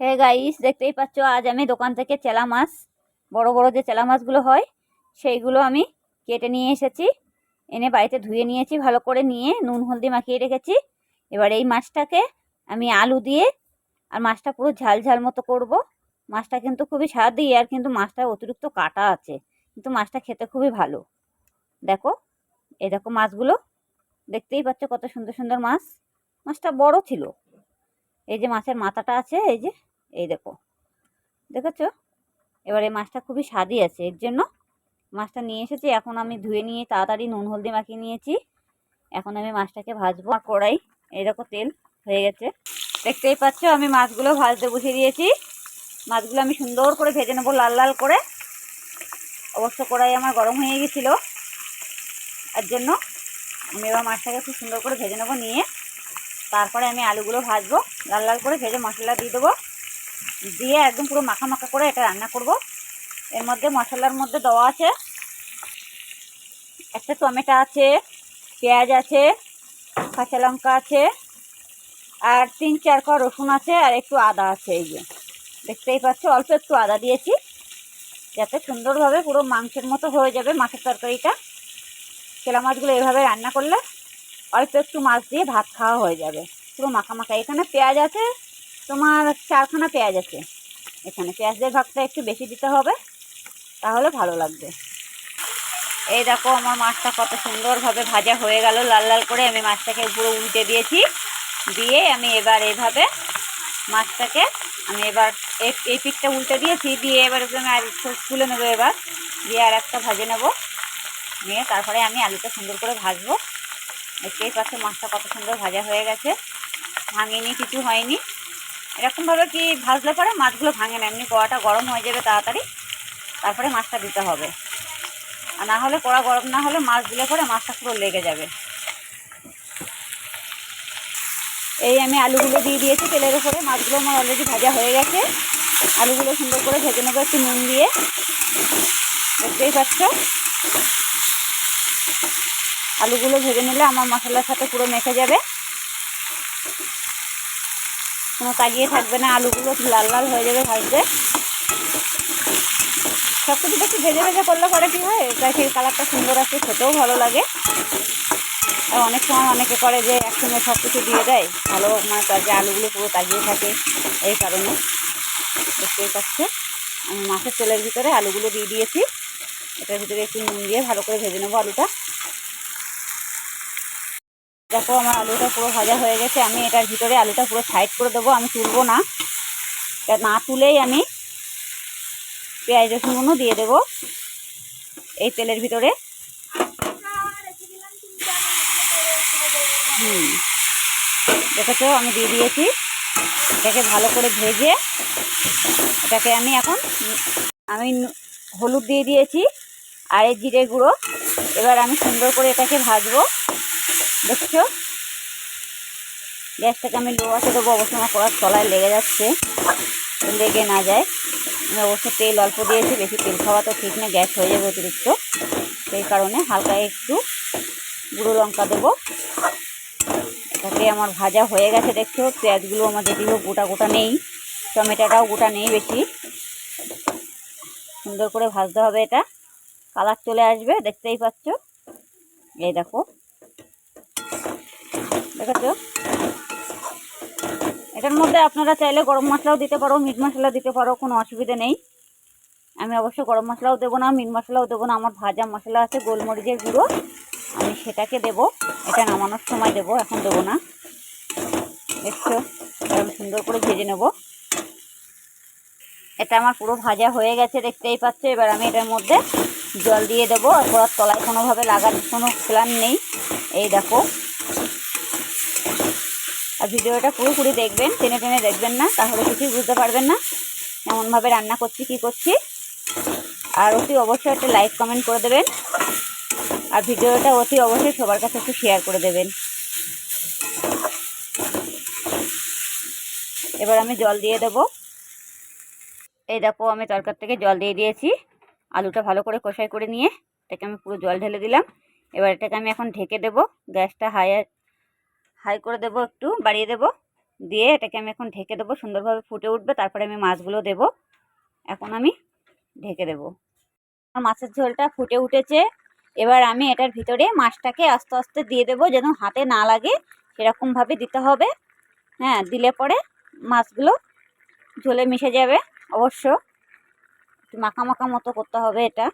Hey guys দেখতেই পাচ্ছ, আজ আমি দোকান থেকে চেলা মাছ, বড় বড় যে চেলা মাছগুলো হয়, সেইগুলো আমি কেটে নিয়ে এসেছি। এনে বাড়িতে ধুয়ে নিয়েছি, ভালো করে নিয়ে নুন, হলদি মাখিয়ে রেখেছি। এবার এই মাছটাকে আমি আলু দিয়ে, আর মাছটা পুরো ঝাল ঝাল মতো করব। মাছটা কিন্তু খুবই স্বাদ আর কিন্তু মাছটা অতিরিক্ত কাটা আছে, কিন্তু মাছটা খেতে খুবই ভালো। দেখো, এই দেখো মাছগুলো, দেখতেই পাচ্ছ কত সুন্দর সুন্দর মাছ। মাছটা বড় ছিল। এই যে মাছের মাথাটা আছে, এই যে, এই দেখো। দেখেছ? এবার এই মাছটা খুবই স্বাদই আছে। এর জন্য মাছটা নিয়ে এসেছি। এখন আমি ধুয়ে নিয়ে তাড়াতাড়ি নুন, হলদি মাখিয়ে নিয়েছি। এখন আমি মাছটাকে ভাজবো। আর কড়াই, এই দেখো, তেল হয়ে গেছে। দেখতেই পাচ্ছ, আমি মাছগুলো ভাজতে বসিয়ে দিয়েছি। মাছগুলো আমি সুন্দর করে ভেজে নেব লাল লাল করে। অবশ্য কড়াই আমার গরম হয়ে গেছিল। এর জন্য আমি এবার মাছটাকে খুব সুন্দর করে ভেজে নেব নিয়ে। তারপরে আমি আলুগুলো ভাজবো, লাল লাল করে ভেজে মশলা দিয়ে দেবো। দিয়ে একদম পুরো মাখা মাখা করে এটা রান্না করব। এর মধ্যে মশলার মধ্যে দেওয়া আছে একটা টমেটো আছে, পেঁয়াজ আছে, কাঁচা লঙ্কা আছে, আর তিন চার ক রসুন আছে, আর একটু আদা আছে এই যে। দেখতেই পাচ্ছ, অল্প একটু আদা দিয়েছি, যাতে সুন্দরভাবে পুরো মাংসের মতো হয়ে যাবে মাছের তরকারিটা। চেলা মাছগুলো এভাবে রান্না করলে অল্প একটু মাছ দিয়ে ভাত খাওয়া হয়ে যাবে। পুরো মাখা মাখা এখানে পেঁয়াজ আছে, তোমার চারখানা পেঁয়াজ আছে। এখানে পেঁয়াজের ভাগটা একটু বেশি দিতে হবে, তাহলে ভালো লাগবে। এই দেখো, আমার মাছটা কত সুন্দরভাবে ভাজা হয়ে গেল। লাল লাল করে আমি মাছটাকে পুরো উল্টে দিয়েছি। দিয়ে আমি এবার এভাবে মাছটাকে আমি এবার এই পিঠটা উল্টে দিয়েছি। দিয়ে এবার আমি আর তুলে নেব এবার। দিয়ে আর একটা ভাজে নেব। নিয়ে তারপরে আমি আলুটা সুন্দর করে ভাজবো। দেখতেই পাচ্ছ? মাছটা কত সুন্দর ভাজা হয়ে গেছে। ভাঙেনি, কিছু হয়নি। এরকমভাবে কি ভাজলে পরে মাছগুলো ভাঙে না? এমনি কড়াটা গরম হয়ে যাবে তাড়াতাড়ি, তারপরে মাছটা দিতে হবে। আর না হলে কড়া গরম না হলে মাছ দিলে পরে মাছটা পুরো লেগে যাবে। এই আমি আলুগুলো দিয়ে দিয়েছি তেলের উপরে। মাছগুলো আমার অলরেডি ভাজা হয়ে গেছে। আলুগুলো সুন্দর করে ভেজে নেব একটু নুন দিয়ে। দেখতেই পাচ্ছ? আলুগুলো ভেজে নিলে আমার মশলার সাথে পুরো মেখে যাবে। কোনো তাগিয়ে থাকবে না, আলুগুলো লাল লাল হয়ে যাবে ভাজতে। সব কিছু একটু ভেজে ভেজে করলে পরে কী হয়? এটা সেই কালারটা সুন্দর আছে খেতেও ভালো লাগে। আর অনেক সময় অনেকে করে যে একসঙ্গে সব কিছু দিয়ে দেয়। ভালো মানে তার যে আলুগুলো পুরো তাগিয়ে থাকে এই কারণে। দেখতেই পাচ্ছে? আমি মাছের তেলের ভিতরে আলুগুলো দিয়ে দিয়েছি। এটার ভিতরে একটু নুন দিয়ে ভালো করে ভেজে নেব আলুটা। দেখো, আমার আলুটা পুরো ভাজা হয়ে গেছে। আমি এটার ভিতরে আলুটা পুরো সাইড করে দেবো, আমি তুলবো না। এটা না তুলেই আমি পেঁয়াজ রসুনগুলো দিয়ে দেবো এই তেলের ভিতরে। হুম। দেখেছ, আমি দিয়ে দিয়েছি। এটাকে ভালো করে ভেজে এটাকে আমি এখন আমি হলুদ দিয়ে দিয়েছি, আর এই জিরে গুঁড়ো। এবার আমি সুন্দর করে এটাকে ভাজবো। দেখছ? গ্যাসটাকে আমি লো আছে দেবো, অবশ্য আমার করার তলায় লেগে যাচ্ছে। লেগে না যায়। আমি অবশ্য তেল অল্প দিয়েছি, বেশি তেল খাওয়া তো ঠিক না, গ্যাস হয়ে যাবে অতিরিক্ত। সেই কারণে হালকা একটু গুঁড়ো লঙ্কা দেবো। এটাকে আমার ভাজা হয়ে গেছে, দেখছ? পেঁয়াজগুলো আমার যদিও গোটা গোটা নেই। টমেটোটাও গোটা নেই বেশি। সুন্দর করে ভাজতে হবে এটা। কালার চলে আসবে, দেখতেই পাচ্ছ? এই দেখো। দেখেছ এটার মধ্যে আপনারা চাইলে গরম মশলাও দিতে পারো, মিট মশলা দিতে পারো, কোনো অসুবিধা নেই। আমি অবশ্য গরম মশলাও দেবো না, মিট মশলাও দেবো না, আমার ভাজা মশলা আছে, গোলমরিচের গুঁড়ো। আমি সেটাকে দেব, এটা নামানোর সময় দেব, এখন দেবো না। দেখছ আমি সুন্দর করে ভেজে নেব। এটা আমার পুরো ভাজা হয়ে গেছে, দেখতেই পাচ্ছ। এবার আমি এটার মধ্যে জল দিয়ে দেবো, আর তলায় কোনোভাবে লাগার কোনো প্ল্যান নেই। এই দেখো আর ভিডিওটা পুরোপুরি দেখবেন, টেনে টেনে দেখবেন না, তাহলে কিছুই বুঝতে পারবেন না এমনভাবে রান্না করছি, কি করছি। আর অতি অবশ্যই একটা লাইক কমেন্ট করে দেবেন, আর ভিডিওটা অতি অবশ্যই সবার কাছে একটু শেয়ার করে দেবেন। এবার আমি জল দিয়ে দেব। এই দেখো, আমি তরকার থেকে জল দিয়ে দিয়েছি, আলুটা ভালো করে কষাই করে নিয়ে, এটাকে আমি পুরো জল ঢেলে দিলাম। এবার এটাকে আমি এখন ঢেকে দেব, গ্যাসটা হাই হাই করে দেব একটু, বাড়িয়ে দেব। দিয়ে এটাকে আমি এখন ঢেকে দেবো, সুন্দরভাবে ফুটে উঠবে। তারপরে আমি মাছগুলো দেব। এখন আমি ঢেকে দেব। মাছের ঝোলটা ফুটে উঠেছে। এবার আমি এটার ভিতরে মাছটাকে আস্তে আস্তে দিয়ে দেবো, যেন হাতে না লাগে। সেরকমভাবে দিতে হবে। হ্যাঁ দিলে পরে মাছগুলো ঝোলে মিশে যাবে অবশ্য। মাখা মাখা মতো করতে হবে এটা।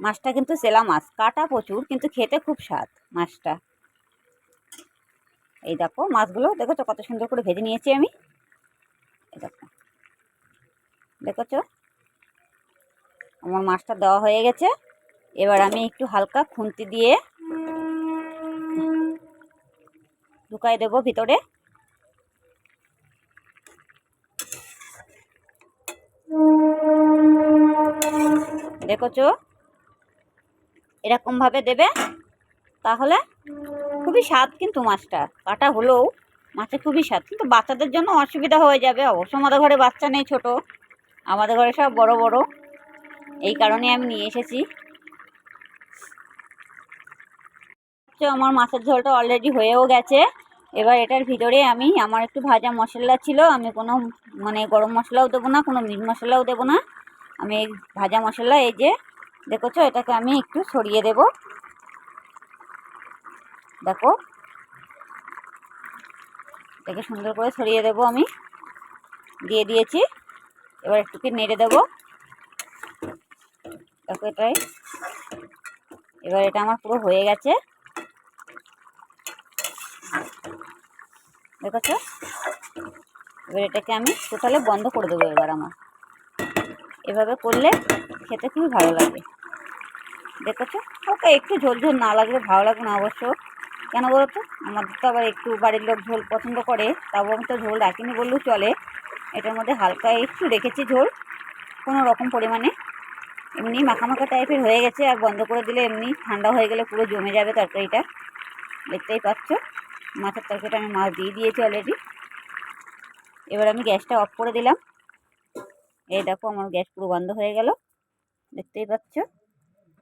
মাছটা কিন্তু সেলা মাছ, কাটা প্রচুর, কিন্তু খেতে খুব স্বাদ মাছটা। এই দেখো মাছগুলো দেখো তো কত সুন্দর করে ভেজে নিয়েছি আমি? এই দেখো। দেখেছ? আমার মাছটা দেওয়া হয়ে গেছে। এবার আমি একটু হালকা খুন্তি দিয়ে ঢুকাই দেবো ভিতরে। দেখো দেখেছ? এরকমভাবে দেবে, তাহলে খুবই স্বাদ কিন্তু মাছটা। কাটা হলেও মাছে খুবই স্বাদ, কিন্তু বাচ্চাদের জন্য অসুবিধা হয়ে যাবে। অবশ্য আমাদের ঘরে বাচ্চা নেই ছোট। আমাদের ঘরে সব বড় বড়। এই কারণে আমি নিয়ে এসেছি। আমার মাছের ঝোলটা অলরেডি হয়েও গেছে। এবার এটার ভিতরে আমি আমার একটু ভাজা মশলা ছিল। আমি কোনো মানে গরম মশলাও দেবো না, কোনো মিট মশলাও দেবো না। আমি ভাজা মশলা এই যে, দেখেছ? এটাকে আমি একটু ছড়িয়ে দেব। দেখো। এটাকে সুন্দর করে ছড়িয়ে দেব আমি। দিয়ে দিয়েছি। এবার একটুকে নেড়ে দেব। দেখো এটাই। এবার এটা আমার পুরো হয়ে গেছে। দেখেছ? এবার এটাকে আমি টোটালে বন্ধ করে দেবো এবার আমার। এভাবে করলে খেতে খুবই ভালো লাগে। দেখেছ? ওকে, একটু ঝোল ঝোল না লাগলে ভালো লাগবে না অবশ্য। কেন বলো তো আমাদের তো আবার একটু বাড়ির লোক ঝোল পছন্দ করে, তাও আমি তো ঝোল রাখিনি বললেও চলে। এটার মধ্যে হালকা একটু রেখেছি ঝোল, কোনো রকম পরিমাণে। এমনি মাখা মাখা টাইপের হয়ে গেছে, আর বন্ধ করে দিলে এমনি ঠান্ডা হয়ে গেলে পুরো জমে যাবে তরকারিটা। দেখতেই পাচ্ছ, মাছের তরকারিটা আমি মাছ দিয়ে দিয়েছি অলরেডি এবার আমি গ্যাসটা অফ করে দিলাম। এই দেখো, আমার গ্যাস পুরো বন্ধ হয়ে গেল। দেখতেই পাচ্ছ।